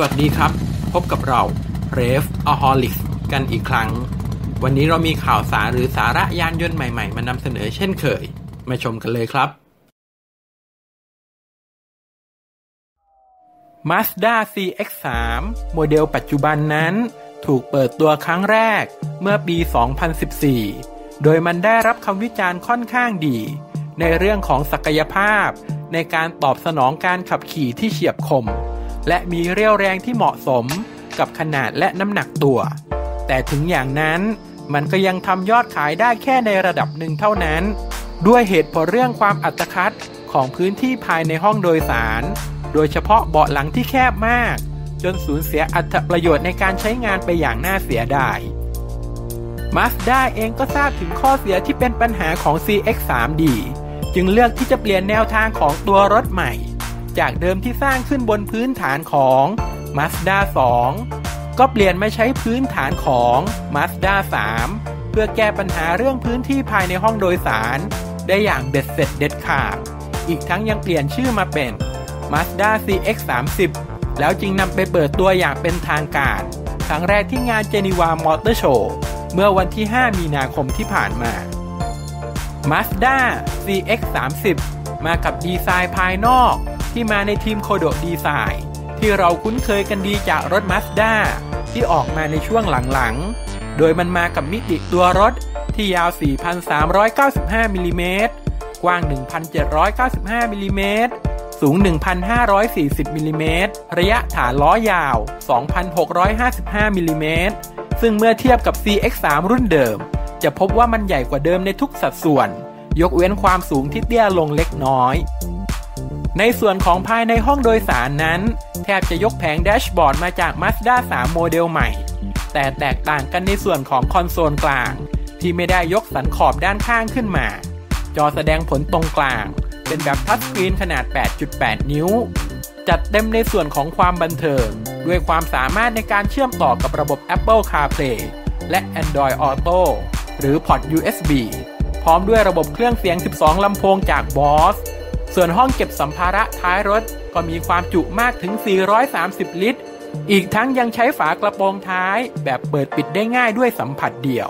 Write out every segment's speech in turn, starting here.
สวัสดีครับ พบกับเรา r e v a h o l i c กันอีกครั้ง วันนี้เรามีข่าวสารหรือสาระยานยนต์ใหม่ๆ มานำเสนอเช่นเคย มาชมกันเลยครับ Mazda CX-3 โมเดลปัจจุบันนั้น ถูกเปิดตัวครั้งแรกเมื่อปี 2014 โดยมันได้รับคำวิจารณ์ค่อนข้างดี ในเรื่องของศักยภาพ ในการตอบสนองการขับขี่ที่เฉียบคม และมีเรี่ยวแรงที่เหมาะสมกับขนาดและน้ำหนักตัว แต่ถึงอย่างนั้นมันก็ยังทำยอดขายได้แค่ในระดับหนึ่งเท่านั้น ด้วยเหตุผลเรื่องความอัตคัดของพื้นที่ภายในห้องโดยสาร โดยเฉพาะเบาะหลังที่แคบมาก จนสูญเสียอัตประโยชน์ในการใช้งานไปอย่างน่าเสียดาย Mazda เองก็ทราบถึงข้อเสียที่เป็นปัญหาของ CX-3D จึงเลือกที่จะเปลี่ยนแนวทางของตัวรถใหม่ จากเดิมที่สร้างขึ้นบนพื้นฐานของ Mazda 2 ก็เปลี่ยนมาใช้พื้นฐานของ Mazda 3 เพื่อแก้ปัญหาเรื่องพื้นที่ภายในห้องโดยสาร ได้อย่างเด็ดเสร็จเด็ดขาด อีกทั้งยังเปลี่ยนชื่อมาเป็น Mazda CX-30 แล้วจึงนำไปเปิดตัวอย่างเป็นทางการ ครั้งแรกที่งานเจนีวามอเตอร์โชว์เมื่อวันที่ 5 มีนาคมที่ผ่านมา Mazda CX-30 มากับดีไซน์ภายนอก ที่มาในทีมโคโดดีไซน์ที่เราคุ้นเคยกันดีจากรถ Mazda ที่ออกมาในช่วงหลังๆ โดยมันมากับมิติตัวรถที่ยาว 4,395มิลิเมตรกว้าง 1,795มิลิเมตรสูง 1,540มิลิเมตรระยะฐานล้อยาว 2,655มิลิเมตรซึ่งเมื่อเทียบกับ CX3 รุ่นเดิม จะพบว่ามันใหญ่กว่าเดิมในทุกสัดส่วน ยกเว้นความสูงที่เตี้ยลงเล็กน้อย ในส่วนของภายในห้องโดยสารนั้น แทบจะยกแผงแดชบอร์ดมาจาก Mazda 3 โมเดลใหม่ แต่แตกต่างกันในส่วนของคอนโซลกลาง ที่ไม่ได้ยกสันขอบด้านข้างขึ้นมา จอแสดงผลตรงกลาง เป็นแบบทัชสกรีนขนาด 8.8 นิ้ว จัดเต็มในส่วนของความบันเทิง ด้วยความสามารถในการเชื่อมต่อกับระบบ Apple CarPlay และ Android Auto หรือพอร์ต USB พร้อมด้วยระบบเครื่องเสียง 12 ลำโพงจาก Boss ส่วนห้องเก็บสัมภาระท้ายรถก็มีความจุมากถึง 430 ลิตร อีกทั้งยังใช้ฝากระโปรงท้ายแบบเปิดปิดได้ง่ายด้วยสัมผัสเดียว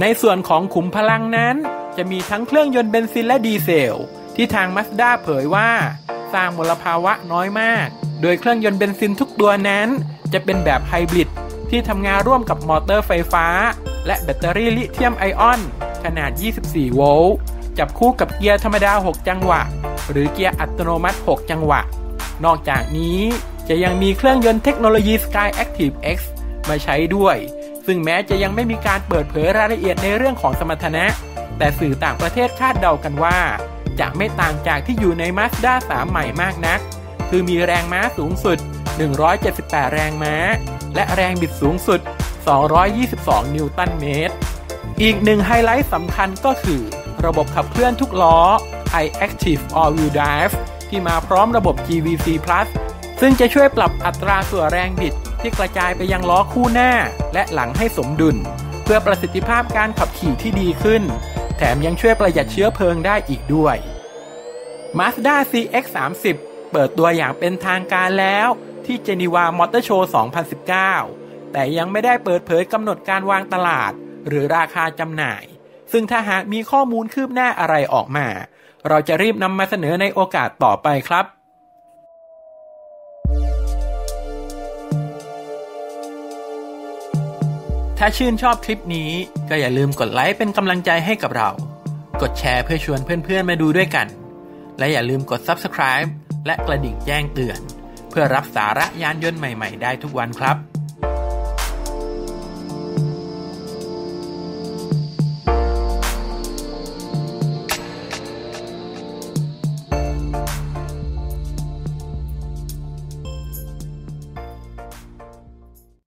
ในส่วนของขุมพลังนั้น จะมีทั้งเครื่องยนต์เบนซินและดีเซล ที่ทาง Mazda เผยว่า สร้างมลภาวะน้อยมาก โดยเครื่องยนต์เบนซินทุกตัวนั้น จะเป็นแบบไฮบริดที่ทำงานร่วมกับมอเตอร์ไฟฟ้า และแบตเตอรี่ลิเธียมไอออน ขนาด 24 โวลต์ จับคู่กับเกียร์ธรรมดา 6 จังหวะ หรือเกียร์อัตโนมัติ 6 จังหวะ นอกจากนี้จะยังมีเครื่องยนต์เทคโนโลยี Sky Active X มาใช้ด้วย ซึ่งแม้จะยังไม่มีการเปิดเผยรายละเอียดในเรื่องของสมรรถนะ แต่สื่อต่างประเทศคาดเดากันว่า จะไม่ต่างจากที่อยู่ใน Mazda 3 ใหม่มากนัก คือมีแรงม้าสูงสุด 178 แรงม้า และแรงบิดสูงสุด 222 นิวตันเมตร อีกหนึ่งไฮไลท์สำคัญก็คือ ระบบขับเคลื่อนทุกล้อ iActive All Wheel Drive ที่มาพร้อมระบบ GVC Plus ซึ่งจะช่วยปรับอัตราส่วนแรงบิดที่กระจายไปยังล้อคู่หน้าและหลังให้สมดุล เพื่อประสิทธิภาพการขับขี่ที่ดีขึ้น แถมยังช่วยประหยัดเชื้อเพลิงได้อีกด้วย Mazda CX-30 เปิดตัวอย่างเป็นทางการแล้วที่ Geneva Motor Show 2019 แต่ยังไม่ได้เปิดเผยกำหนดการวางตลาด หรือราคาจำหน่าย ซึ่งถ้าหากมีข้อมูลคืบหน้าอะไรออกมา เราจะรีบนำมาเสนอในโอกาสต่อไปครับถ้าชื่นชอบคลิปนี้ก็อย่าลืมกดไลค์เป็นกำลังใจให้กับเรา กดแชร์เพื่อชวนเพื่อนๆมาดูด้วยกัน และอย่าลืมกด Subscribe และกระดิ่งแจ้งเตือน เพื่อรับสาระยานยนต์ใหม่ๆได้ทุกวันครับ